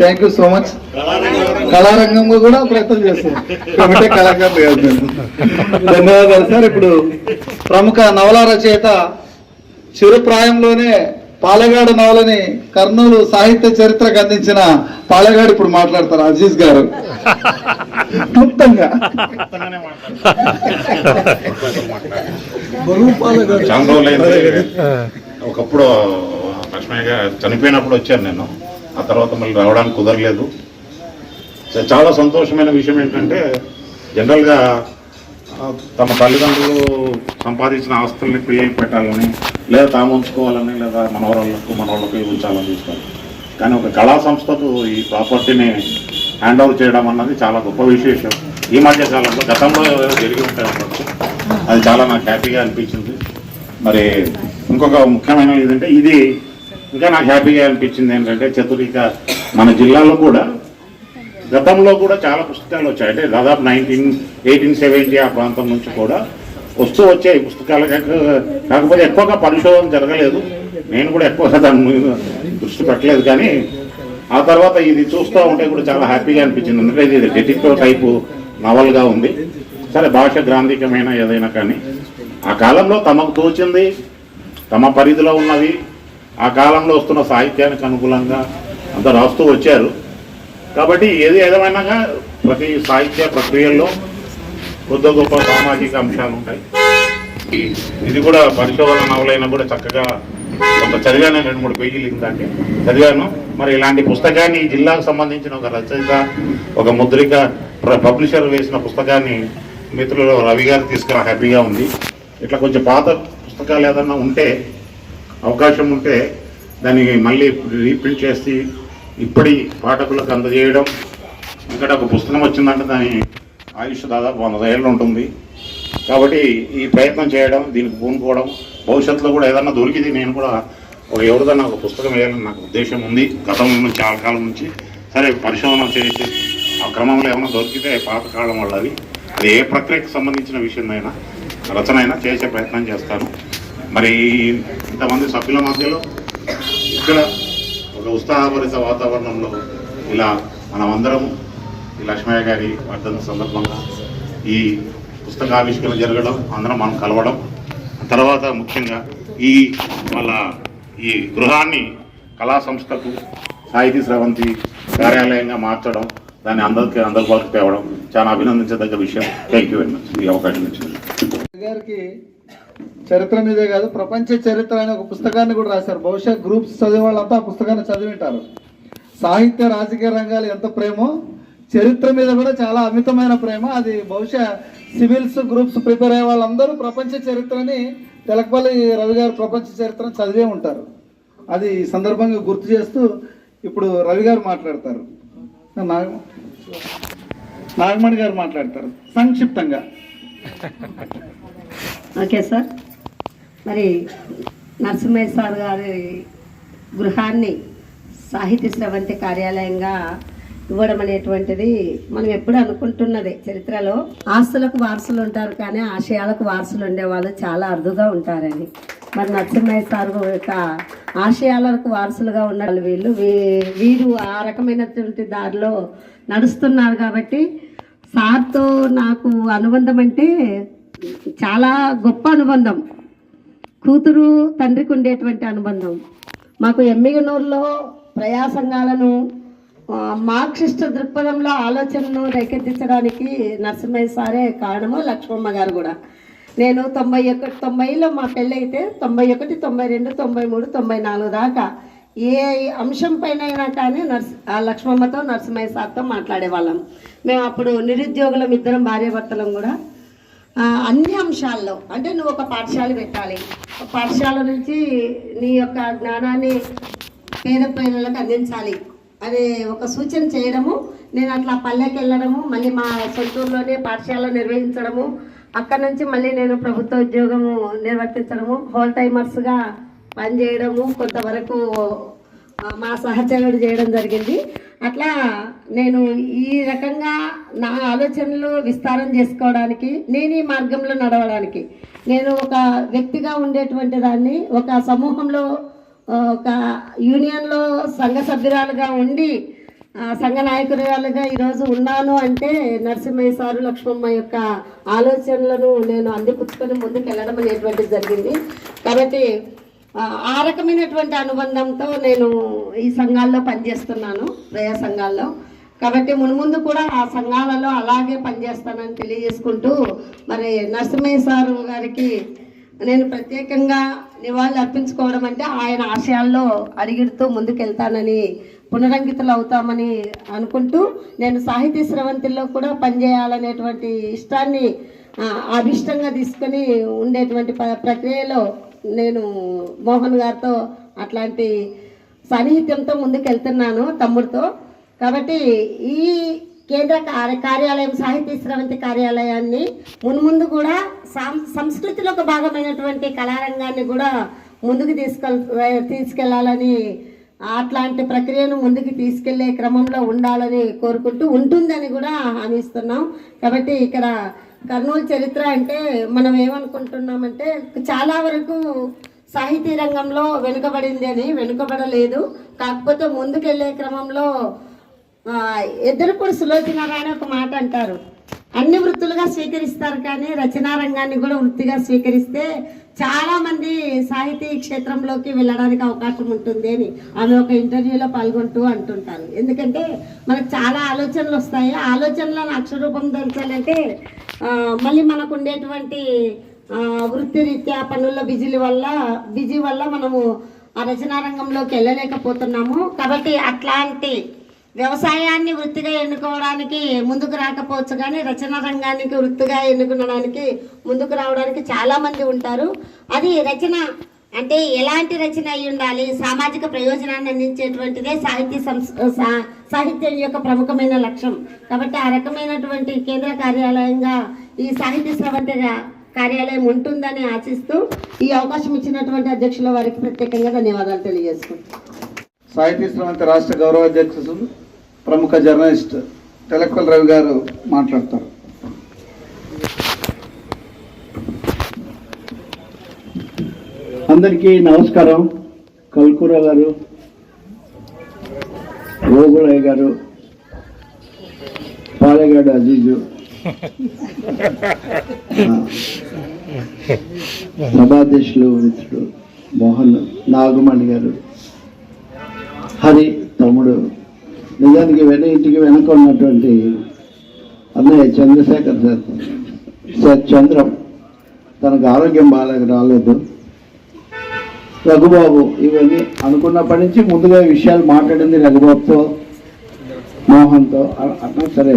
Thank you so much కళారంగంలో కూడా ప్రయత్నం చేస్తాం కమిటీ కళాకారులు కాదు. ధన్యవాదాలు సార్. ఇప్పుడు ప్రముఖ నవల రచయిత చిరుప్రాయంలోనే పాలెగాడు నవలని కర్నూలు సాహిత్య చరిత్రకు అందించిన పాలెగాడు ఇప్పుడు మాట్లాడతారు అజీజ్ గారు. క్లుప్తంగా. ఒకప్పుడు లక్ష్మయ్య గారు చనిపోయినప్పుడు వచ్చాను నేను. ఆ తర్వాత మళ్ళీ రావడానికి కుదరలేదు. సో చాలా సంతోషమైన విషయం ఏంటంటే జనరల్గా తమ తల్లిదండ్రులు సంపాదించిన ఆస్తుల్ని పిల్లలకి పెట్టాలని లేదా తాము ఉంచుకోవాలని లేదా మనవరాళ్ళకు మనవాళ్ళకు ఉంచాలని చూస్తారు. కానీ ఒక కళా సంస్థకు ఈ ప్రాపర్టీని హ్యాండ్ ఓవర్ చేయడం అన్నది చాలా గొప్ప విశేషం. ఈ మధ్య కాలంలో గతంలో జరిగి ఉంటాయి అది చాలా నాకు హ్యాపీగా అనిపించింది. మరి ఇంకొక ముఖ్యమైన ఏంటంటే ఇది ఇంకా నాకు హ్యాపీగా అనిపించింది ఏంటంటే చతురిక మన జిల్లాలో కూడా గతంలో కూడా చాలా పుస్తకాలు వచ్చాయి. అంటే దాదాపు నైన్టీన్ ఎయిటీన్ సెవెంటీ ఆ ప్రాంతం నుంచి కూడా వస్తూ వచ్చాయి పుస్తకాలు. కాకపోతే ఎక్కువగా పరిశోధన జరగలేదు. నేను కూడా ఎక్కువగా దాని మీద దృష్టి పెట్టలేదు. కానీ ఆ తర్వాత ఇది చూస్తూ ఉంటే కూడా చాలా హ్యాపీగా అనిపించింది. ఎందుకంటే ఇది డెటిక్టివ్ టైపు నవల్గా ఉంది. సరే భాష గ్రాంధికమైన ఏదైనా కానీ ఆ కాలంలో తమకు తోచింది తమ పరిధిలో ఉన్నవి ఆ కాలంలో వస్తున్న సాహిత్యానికి అనుకూలంగా అంత రాస్తూ వచ్చారు. కాబట్టి ఏది ఏదేమైనా ప్రతి సాహిత్య ప్రక్రియల్లో కొద్ది గొప్ప సామాజిక అంశాలు ఉంటాయి. ఇది కూడా పరిశోధన నవలైనా కూడా చక్కగా కొంత చదివాను రెండు మూడు పేజీలు ఇంకంటే చదివాను. మరి ఇలాంటి పుస్తకాన్ని ఈ జిల్లాకు సంబంధించిన ఒక రచయిత ఒక ముద్రిక ప్ర- పబ్లిషర్ వేసిన పుస్తకాన్ని మిత్రులు రవి గారు తీసుకురా హ్యాపీగా ఉంది. ఇట్లా కొంచెం పాత పుస్తకాలు ఏదన్నా ఉంటే అవకాశం ఉంటే దాన్ని మళ్ళీ రీప్రింట్ చేసి ఇప్పటి పాఠకులకు అందజేయడం. ఇక్కడ ఒక పుస్తకం వచ్చిందంటే దాని ఆయుష్ దాదాపు వంద ఏళ్ళు ఉంటుంది. కాబట్టి ఈ ప్రయత్నం చేయడం దీనికి పూనుకోవడం భవిష్యత్తులో కూడా ఏదన్నా దొరికింది నేను కూడా ఒక ఎవరిదన్నా ఒక పుస్తకం వేయాలని నాకు ఉద్దేశం ఉంది. గతం నుంచి చాలా కాలం నుంచి సరే పరిశోధన చేసి ఆ క్రమంలో ఏమైనా దొరికితే పాతకాలం వాళ్ళది అది ఏ ప్రక్రియకు సంబంధించిన విషయం రచన అయినా చేసే ప్రయత్నం చేస్తాను. మరి ఇంతమంది సభ్యుల మధ్యలో ఇక్కడ ఒక ఉత్సాహభరిత వాతావరణంలో ఇలా మనం అందరం ఈ లక్ష్మయ్య గారి వర్ధన సందర్భంగా ఈ పుస్తకావిష్కరణ జరగడం అందరం మనం కలవడం తర్వాత ముఖ్యంగా ఈ వాళ్ళ ఈ గృహాన్ని కళా సంస్థకు సాహితీ స్రవంతి కార్యాలయంగా మార్చడం దాన్ని అందరికి అందుబాటుకు తేవడం చాలా అభినందించదగ్గ విషయం. థ్యాంక్ యూ వెరీ మచ్ ఈ అవకాశం ఇచ్చింది గారికి చరిత్ర మీదే కాదు ప్రపంచ చరిత్ర అనే ఒక పుస్తకాన్ని కూడా రాశారు. బహుశా గ్రూప్స్ చదివే వాళ్ళంతా ఆ పుస్తకాన్ని చదివింటారు. సాహిత్య రాజకీయ రంగాలు ఎంత ప్రేమో చరిత్ర మీద కూడా చాలా అమితమైన ప్రేమ. అది బహుశా సివిల్స్ గ్రూప్స్ ప్రిపేర్ అయ్యే వాళ్ళందరూ ప్రపంచ చరిత్రని తెలకపల్లి రవి గారు ప్రపంచ చరిత్రను చదివే ఉంటారు. అది ఈ సందర్భంగా గుర్తు చేస్తూ ఇప్పుడు రవి గారు మాట్లాడతారు. నాగ నాగమణి గారు మాట్లాడతారు సంక్షిప్తంగా. Okay sir. మరి నరసింహయ్య సార్ గారి గృహాన్ని సాహిత్య స్రవంతి కార్యాలయంగా ఇవ్వడం అనేటువంటిది మనం ఎప్పుడు అనుకుంటున్నదే. చరిత్రలో ఆస్తులకు వారసులు ఉంటారు కానీ ఆశయాలకు వారసులు ఉండేవాళ్ళు చాలా అరుదుగా ఉంటారని. మరి నరసింహయ్య సార్ యొక్క ఆశయాలకు వారసులుగా ఉన్న వీళ్ళు. వీ- వీరు ఆ రకమైనటువంటి దారిలో నడుస్తున్నారు కాబట్టి సార్తో నాకు అనుబంధం అంటే చాలా గొప్ప అనుబంధం. కూతురు తండ్రికి ఉండేటువంటి అనుబంధం. మాకు ఎమ్మిగనూరులో ప్రయాసంగాలను మార్క్సిస్ట్ దృక్పథంలో ఆలోచనను రేకెత్తించడానికి నరసింహయ్య సారే కారణము లక్ష్మమ్మ గారు కూడా. నేను తొంభై ఒకటి తొంభైలో మా పెళ్ళైతే తొంభై ఒకటి తొంభై రెండు తొంభై మూడు తొంభై నాలుగు దాకా ఏ అంశం పైన అయినా కానీ నర్స్ ఆ లక్ష్మమ్మతో నరసింహయ్య సార్తో మాట్లాడేవాళ్ళం. మేము అప్పుడు నిరుద్యోగులం ఇద్దరం భార్యాభర్తలం కూడా అన్ని అంశాల్లో. అంటే నువ్వు ఒక పాఠశాల పెట్టాలి. పాఠశాల నుంచి నీ యొక్క జ్ఞానాన్ని పేద పిల్లలకు అందించాలి. అనే ఒక సూచన చేయడము నేను అట్లా పల్లెకి వెళ్ళడము మళ్ళీ మా సొంతూరులోనే పాఠశాల నిర్వహించడము అక్కడ నుంచి మళ్ళీ నేను ప్రభుత్వ ఉద్యోగము నిర్వర్తించడము హోల్ టైమర్స్గా పనిచేయడము కొంతవరకు మా సహచరుడు చేయడం జరిగింది. అట్లా నేను ఈ రకంగా నా ఆలోచనలు విస్తారం చేసుకోవడానికి నేను ఈ మార్గంలో నడవడానికి నేను ఒక వ్యక్తిగా ఉండేటువంటి దాన్ని ఒక సమూహంలో ఒక యూనియన్లో సంఘ సభ్యురాలుగా ఉండి సంఘ నాయకురాలుగా ఈరోజు ఉన్నాను అంటే నరసింహయ్య సారు లక్ష్మమ్మ యొక్క ఆలోచనలను నేను అందిపుచ్చుకొని ముందుకు వెళ్ళడం అనేటువంటిది జరిగింది. కాబట్టి ఆ, రకమైనటువంటి అనుబంధంతో నేను ఈ సంఘాల్లో పనిచేస్తున్నాను ప్రయ సంఘాల్లో. కాబట్టి మున్ముందు కూడా ఆ సంఘాలలో అలాగే పనిచేస్తానని తెలియజేసుకుంటూ మరి నరసింహయ్య సారు గారికి నేను ప్రత్యేకంగా నివాళులు అర్పించుకోవడం అంటే ఆయన ఆశయాల్లో అడిగిడుతూ ముందుకెళ్తానని పునరంకితులు అవుతామని అనుకుంటూ నేను సాహితీ స్రవంతిలో కూడా పనిచేయాలనేటువంటి ఇష్టాన్ని అభిష్టంగా తీసుకొని ఉండేటువంటి ప్రక్రియలో నేను మోహన్ గారితో అట్లాంటి సాన్నిహిత్యంతో ముందుకెళ్తున్నాను తమ్ముడితో. కాబట్టి ఈ కేంద్ర కార్య కార్యాలయం సాహితీ స్రవంతి కార్యాలయాన్ని మున్ముందు కూడా సంస్కృతిలో ఒక భాగమైనటువంటి కళారంగాన్ని కూడా ముందుకు తీసుకెళ్ తీసుకెళ్ళాలని అట్లాంటి ప్రక్రియను ముందుకు తీసుకెళ్ళే క్రమంలో ఉండాలని కోరుకుంటూ ఉంటుందని కూడా హామీస్తున్నాం కాబట్టి ఇక్కడ కర్నూలు చరిత్ర అంటే మనం ఏమనుకుంటున్నామంటే చాలా వరకు సాహితీ రంగంలో వెనుకబడింది అని వెనుకబడలేదు. కాకపోతే ముందుకెళ్ళే క్రమంలో ఆ, ఎదురుపూడి సులోచనారాయణ ఒక మాట అంటారు. అన్ని వృత్తులుగా స్వీకరిస్తారు కానీ రచనా రంగాన్ని కూడా వృత్తిగా స్వీకరిస్తే చాలామంది సాహితీ క్షేత్రంలోకి వెళ్ళడానికి అవకాశం ఉంటుంది అని ఆమె ఒక ఇంటర్వ్యూలో పాల్గొంటూ అంటుంటారు. ఎందుకంటే మనకు చాలా ఆలోచనలు వస్తాయి. ఆ ఆలోచనలను అక్షరూపం దొరకాలంటే మళ్ళీ మనకు ఉండేటువంటి వృత్తిరీత్యా పనుల బిజీల వల్ల బిజీ వల్ల మనము ఆ రచనా రంగంలోకి వెళ్ళలేకపోతున్నాము. కాబట్టి అట్లాంటి వ్యవసాయాన్ని వృత్తిగా ఎన్నుకోవడానికి ముందుకు రాకపోవచ్చు కానీ రచన రంగానికి వృత్తిగా ఎన్నుకునడానికి ముందుకు రావడానికి చాలామంది ఉంటారు. అది రచన అంటే ఎలాంటి రచన అయి ఉండాలి? సామాజిక ప్రయోజనాన్ని అందించేటువంటిదే సాహిత్య సా- సాహిత్యం యొక్క ప్రముఖమైన లక్ష్యం. కాబట్టి ఆ రకమైనటువంటి కేంద్ర కార్యాలయంగా ఈ సాహిత్య స్రవంతి కార్యాలయం ఉంటుందని ఆశిస్తూ ఈ అవకాశం ఇచ్చినటువంటి అధ్యక్షుల వారికి ప్రత్యేకంగా ధన్యవాదాలు తెలియజేసుకుంటాను సాహిత్య స్రవంతి రాష్ట్ర గౌరవ అధ్యక్షులు ప్రముఖ జర్నలిస్ట్ తెలక్కల్ రవి గారు మాట్లాడతారు. అందరికీ నమస్కారం. కల్కూర గారు గోగులయ్య గారు పాలగాడు అజీజు. సభాధ్యక్షులు మిత్రుడు మోహన్ నాగమణి గారు. హరి తమ్ముడు. నిజానికి వెన ఇంటికి వెనక ఉన్నటువంటి అన్నయ్య చంద్రశేఖర్ సార్. సార్ చంద్రం. తనకు ఆరోగ్యం బాగా రాలేదు. రఘుబాబు ఇవన్నీ అనుకున్నప్పటి నుంచి ముందుగా విషయాలు మాట్లాడింది రఘుబాబుతో మోహన్తో అట్లా సరే.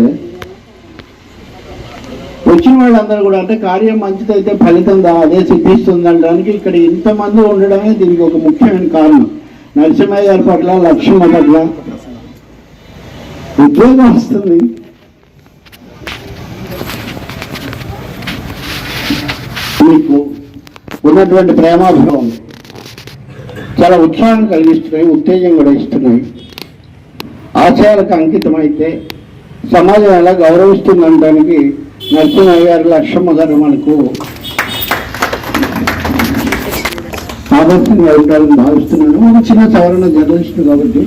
వచ్చిన వాళ్ళందరూ కూడా అంటే కార్యం మంచిదైతే ఫలితం దా అదే సిద్ధిస్తుంది అనడానికి ఇక్కడ ఇంతమంది ఉండడమే దీనికి ఒక ముఖ్యమైన కారణం. నరసింహయ్య గారి పట్ల లక్ష్మ పట్ల ఉద్యోగం వస్తుంది. మీకు ఉన్నటువంటి ప్రేమాభిమానం. చాలా ఉత్సాహం కలిగిస్తున్నాయి ఉత్తేజం కూడా ఇస్తున్నాయి. ఆశయాలకు అంకితమైతే సమాజం ఎలా గౌరవిస్తుందనడానికి నరసింహయ్య గారి లక్ష్యం గారు మనకు ఆదర్శంగా ఉండాలని భావిస్తున్నాను. ఒక చిన్న సవరణ జర్నలిస్టు కాబట్టి.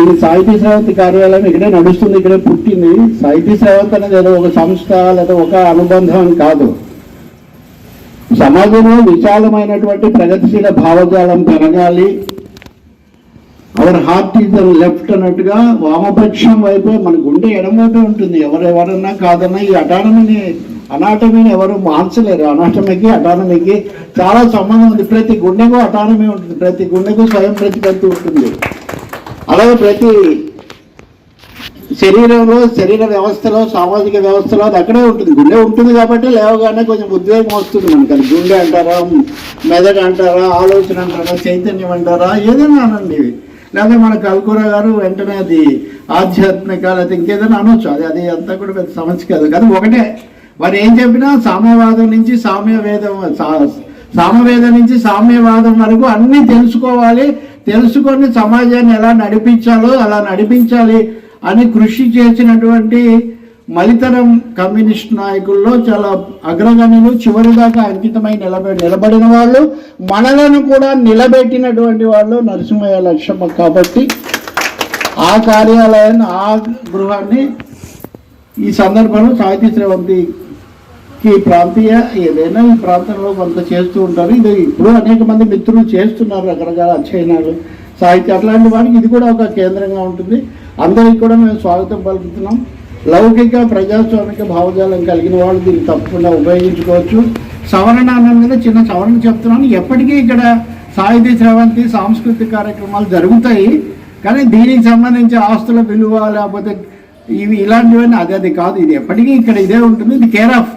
ఇది సాహితీ శ్రావంతి కార్యాలయం ఇక్కడే నడుస్తుంది ఇక్కడే పుట్టింది. సాహితీ సేవత అనేది ఏదో ఒక సంస్థ లేదా ఒక అనుబంధం అని కాదు. సమాజంలో విశాలమైనటువంటి ప్రగతిశీల భావజాలం పెరగాలి అవర్ హార్ట్ ఈజ్ లెఫ్ట్ అన్నట్టుగా వామపక్షం వైపే మన గుండె ఎడమవైపే ఉంటుంది. ఎవరెవరన్నా కాదన్నా ఈ అటానమీని అనాటమీని ఎవరు మార్చలేరు. అనాటమీకి అటానమీకి చాలా సంబంధం ఉంది. ప్రతి గుండెకు అటానమీ ఉంటుంది. ప్రతి గుండెకు స్వయం ప్రతిపత్తి ఉంటుంది. అలాగే ప్రతి శరీరంలో శరీర వ్యవస్థలో సామాజిక వ్యవస్థలో అది అక్కడే ఉంటుంది. గుండె ఉంటుంది కాబట్టి లేవగానే కొంచెం ఉద్వేగం వస్తుంది మనకి అది గుండె అంటారా మెదడు అంటారా ఆలోచన అంటారా చైతన్యం అంటారా ఏదైనా అనండి. లేదా మన కల్కూర గారు వెంటనే అది ఆధ్యాత్మిక లేకపోతే ఇంకేదైనా అనొచ్చు. అది అది అంతా కూడా పెద్ద సమస్య కాదు. కానీ ఒకటే వారు ఏం చెప్పినా సామ్యవాదం నుంచి సామ్యవేదం సామవేదం నుంచి సామ్యవాదం వరకు అన్నీ తెలుసుకోవాలి. తెలుసుకొని సమాజాన్ని ఎలా నడిపించాలో అలా నడిపించాలి. అని కృషి చేసినటువంటి మలితరం కమ్యూనిస్ట్ నాయకుల్లో చాలా అగ్రగణ్యులు చివరి దాకా అంకితమై నిలబె నిలబడిన వాళ్ళు మనలను కూడా నిలబెట్టినటువంటి వాళ్ళు నరసింహయ్య లక్ష్మ కాబట్టి ఆ కార్యాలయాన్ని ఆ గృహాన్ని ఈ సందర్భంలో సాహితీ శ్రవంతికి ప్రాంతీయ ఏదైనా ఈ ప్రాంతంలో కొంత చేస్తూ ఉంటారు. ఇది ఇప్పుడు అనేక మంది మిత్రులు చేస్తున్నారు రకరకాల అధ్యయనాలు సాహిత్యం అట్లాంటి వాడికి ఇది కూడా ఒక కేంద్రంగా ఉంటుంది. అందరికీ కూడా మేము స్వాగతం పలుకుతున్నాం. లౌకిక ప్రజాస్వామిక భావజాలం కలిగిన వాళ్ళు దీన్ని తప్పకుండా ఉపయోగించుకోవచ్చు. సవరణ అన్నాను కదా చిన్న సవరణ చెప్తున్నాను. ఎప్పటికీ ఇక్కడ సాహితీ స్రవంతి సాంస్కృతిక కార్యక్రమాలు జరుగుతాయి. కానీ దీనికి సంబంధించి ఆస్తుల విలువ లేకపోతే ఇవి ఇలాంటివన్నీ అది అది కాదు. ఇది ఎప్పటికీ ఇక్కడ ఇదే ఉంటుంది. ఇది కేర్ ఆఫ్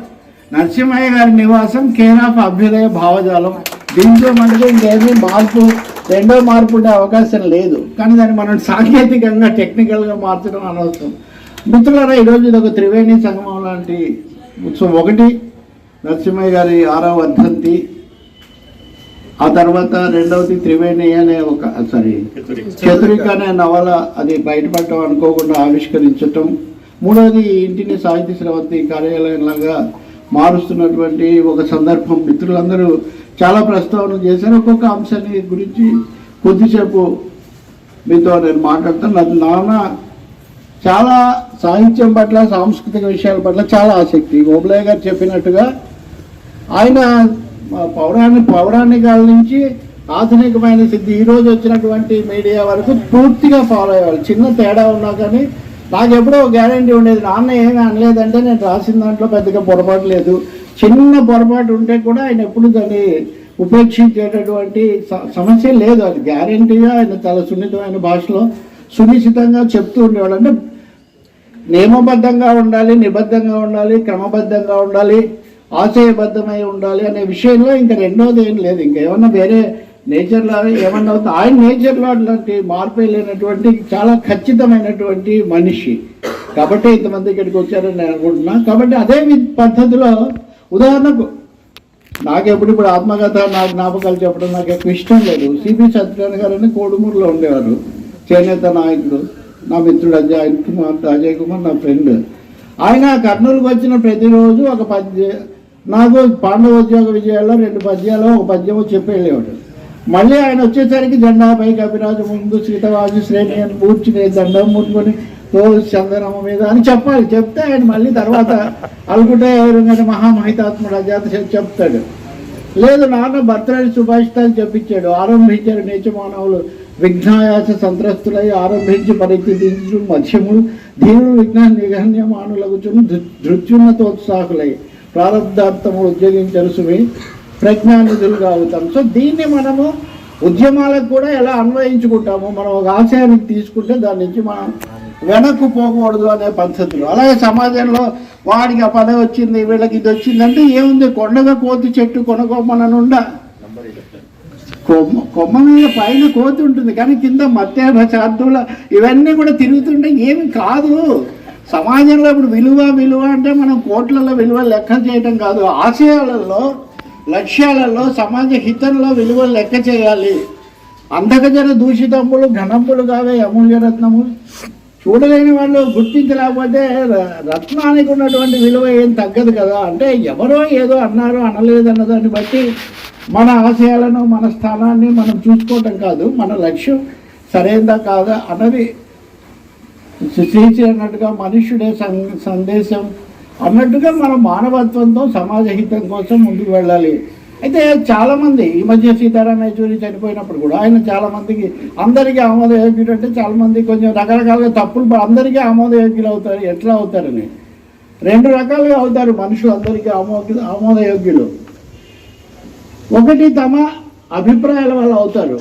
నరసింహయ్య గారి నివాసం కేర్ ఆఫ్ అభ్యుదయ భావజాలం. దీంట్లో మనకి ఇంకేమీ మార్పు రెండో మార్పు ఉండే అవకాశం లేదు. కానీ దాన్ని మనం సాంకేతికంగా టెక్నికల్గా మార్చడం అనవసరం మిత్రులారా ఈరోజు ఇది ఒక త్రివేణి సంగమం లాంటి ఉత్సవం ఒకటి. నరసింహయ్య గారి ఆరవ వర్ధంతి. ఆ తర్వాత రెండవది త్రివేణి అనే ఒక సారీ చతురిక అనే నవల అది బయటపడటం అనుకోకుండా ఆవిష్కరించటం. మూడవది ఇంటిని సాహిత్య శ్రవంతి కార్యాలయంలాగా మారుస్తున్నటువంటి ఒక సందర్భం. మిత్రులందరూ చాలా ప్రస్తావన చేశారు. ఒక్కొక్క అంశాన్ని గురించి కొద్దిసేపు మీతో నేను మాట్లాడతాను. నాకు నాన్న చాలా సాహిత్యం పట్ల సాంస్కృతిక విషయాల పట్ల చాలా ఆసక్తి. గోబలయ్య గారు చెప్పినట్టుగా ఆయన పౌరాణిక పౌరాణికాల నుంచి ఆధునికమైన సిద్ధి ఈరోజు వచ్చినటువంటి మీడియా వరకు పూర్తిగా ఫాలో అయ్యేవాళ్ళు. చిన్న తేడా ఉన్నా కానీ నాకు ఎప్పుడో గ్యారంటీ ఉండేది నాన్న ఏమీ అనలేదంటే నేను రాసిన దాంట్లో పెద్దగా పొరపాటు లేదు. చిన్న పొరపాటు ఉంటే కూడా ఆయన ఎప్పుడు దాన్ని ఉపేక్షించేటటువంటి స- సమస్య లేదు. అది గ్యారంటీగా ఆయన చాలా సున్నితమైన భాషలో సునిశ్చితంగా చెప్తూ ఉండేవాడు. అంటే నియమబద్ధంగా ఉండాలి నిబద్ధంగా ఉండాలి క్రమబద్ధంగా ఉండాలి ఆశయబద్ధమై ఉండాలి అనే విషయంలో ఇంకా రెండోది ఏం లేదు. ఇంకా ఏమన్నా వేరే నేచర్లో ఏమన్నా అవుతుంది ఆయన నేచర్లో అట్లాంటి మార్పు లేనటువంటి చాలా ఖచ్చితమైనటువంటి మనిషి. కాబట్టి ఇంతమంది ఇక్కడికి వచ్చారని నేను అనుకుంటున్నాను కాబట్టి అదే పద్ధతిలో ఉదాహరణకు నాకు ఎప్పుడు ఇప్పుడు ఆత్మకథ నా జ్ఞాపకాలు చెప్పడం నాకు ఎక్కువ ఇష్టం లేదు. సిపి సత్యనారాయణ గారు అని కోడుమూరులో ఉండేవారు. చేనేత నాయకుడు నా మిత్రుడు అజయ్ కుమార్ అజయ్ కుమార్ నా ఫ్రెండ్. ఆయన కర్నూలుకు వచ్చిన ప్రతిరోజు ఒక పద్య నాకు పాండవోద్యోగ విజయాల్లో రెండు పద్యాలు ఒక పద్యము చెప్పి వెళ్ళేవాడు. మళ్ళీ ఆయన వచ్చేసరికి జెండా పై కపిరాజు ముందు సీతవాజు శ్రేణి అని కూర్చుని దండం ముట్టుకొని రోజు చందనమ్మ మీద అని చెప్పాలి. చెప్తే ఆయన మళ్ళీ తర్వాత అలుగుటే ఎవరుగానే మహామహితాత్ముడు అజాత చెప్తాడు. లేదు నాన్న భర్తరాజు సుభాషితాలు చెప్పించాడు. ఆరంభించారు నీచమానవులు విఘ్నాయాస సంత్రస్తులై ఆరంభించి పరిస్థితించు మధ్యములు ధీరులు విజ్ఞాన నిగణ్యమానులగుచును ధృత్యున్నతోత్సాహులై ప్రారంధార్థములు ఉద్యోగించరు సుమి. ప్రజ్ఞానిధులుగా అవుతాం సో దీన్ని మనము ఉద్యమాలకు కూడా ఎలా అన్వయించుకుంటాము మనం ఒక ఆశయానికి తీసుకుంటే దాని నుంచి మనం వెనక్కు పోకూడదు అనే పద్ధతులు. అలాగే సమాజంలో వాడికి ఆ పదవి వచ్చింది వీళ్ళకి ఇది వచ్చిందంటే ఏముంది? కొండగా కోతి చెట్టు కొనకొమ్మననుండా కొమ్మ కొమ్మ మీద పైన కోతి ఉంటుంది. కానీ కింద మత్యాభ చార్దుల ఇవన్నీ కూడా తిరుగుతుంటే ఏమి కాదు. సమాజంలో ఇప్పుడు విలువ విలువ అంటే మనం కోట్లలో విలువ లెక్క చేయటం కాదు. ఆశయాలలో లక్ష్యాలలో సమాజ హితంలో విలువ లెక్క చేయాలి. అంధకజన దూషితంబులు ఘనంబులు కావే అమూల్యరత్నములు చూడలేని వాళ్ళు గుర్తించలేకపోతే ర- రత్నానికి ఉన్నటువంటి విలువ ఏం తగ్గదు కదా. అంటే ఎవరో ఏదో అన్నారో అనలేదు అన్న దాన్ని బట్టి మన ఆశయాలను మన స్థానాన్ని మనం చూసుకోవటం కాదు. మన లక్ష్యం సరైనదా కాదా అన్నది శ్రీశ్రీ అన్నట్టుగా మనుష్యుడే సం- సందేశం అన్నట్టుగా మన మానవత్వంతో సమాజ హితం కోసం ముందుకు వెళ్ళాలి. అయితే చాలామంది ఈ మధ్య సీతారాం యచూరి చనిపోయినప్పుడు కూడా ఆయన చాలామందికి అందరికీ ఆమోదయోగ్యుడు అంటే చాలామంది కొంచెం రకరకాలుగా తప్పులు అందరికీ ఆమోదయోగ్యులు అవుతారు ఎట్లా అవుతారని. రెండు రకాలుగా అవుతారు మనుషులు అందరికీ ఆమోద ఆమోదయోగ్యులు. ఒకటి తమ అభిప్రాయాల వల్ల అవుతారు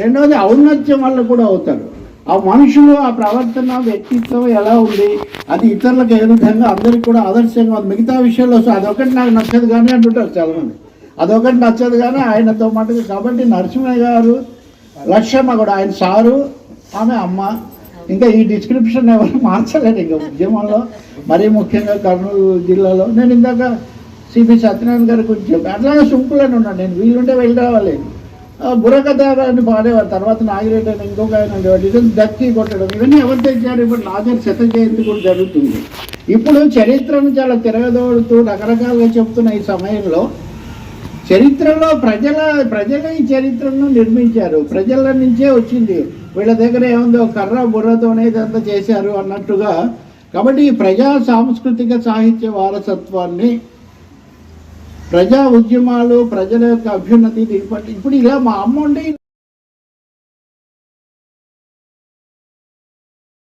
రెండవది ఔన్నత్యం వల్ల కూడా అవుతారు. ఆ మనుషులు ఆ ప్రవర్తన వ్యక్తిత్వం ఎలా ఉంది అది ఇతరులకు ఏ విధంగా అందరికి కూడా ఆదర్శంగా ఉంది మిగతా విషయంలో సో అదొకటి నాకు నచ్చదు కానీ అంటుంటారు చాలామంది. అదొకటి నచ్చదు కానీ ఆయనతో మటుకు కాబట్టి నరసింహయ్య గారు లక్ష్యమ్మ కూడా ఆయన సారు ఆమె అమ్మ. ఇంకా ఈ డిస్క్రిప్షన్ ఎవరు మార్చలేదు ఇంకా ఉద్యమంలో. మరీ ముఖ్యంగా కర్నూలు జిల్లాలో. నేను ఇందాక సిపి సత్యనారాయణ గారి గురించి చెప్పాను. అట్లాగే సింపుల్ ఉన్నాను నేను. వీళ్ళుంటే వెళ్ళి రావాలి పాడేవారు. తర్వాత నాగిరెడ్డి అని ఇంకొక ఆయన ఉండేవాడు దక్కి కొట్టడం. ఇవన్నీ ఎవరు తెచ్చారు? ఇప్పుడు నాగర్ శత జయంతి కూడా జరుగుతుంది. ఇప్పుడు చరిత్రను చాలా తిరగదోడుతూ రకరకాలుగా చెప్తున్న ఈ సమయంలో చరిత్రలో ప్రజల ప్రజలే ఈ చరిత్రను నిర్మించారు. ప్రజల నుంచే వచ్చింది. వీళ్ళ దగ్గర ఏముందో? కర్ర బుర్రతోనే ఇదంతా చేశారు అన్నట్టుగా. కాబట్టి ఈ ప్రజా సాంస్కృతిక సాహిత్య వారసత్వాన్ని ప్రజా ఉద్యమాలు ప్రజల యొక్క అభ్యున్నతి ఇప్పుడు ఇలా మా అమ్మ ఉండి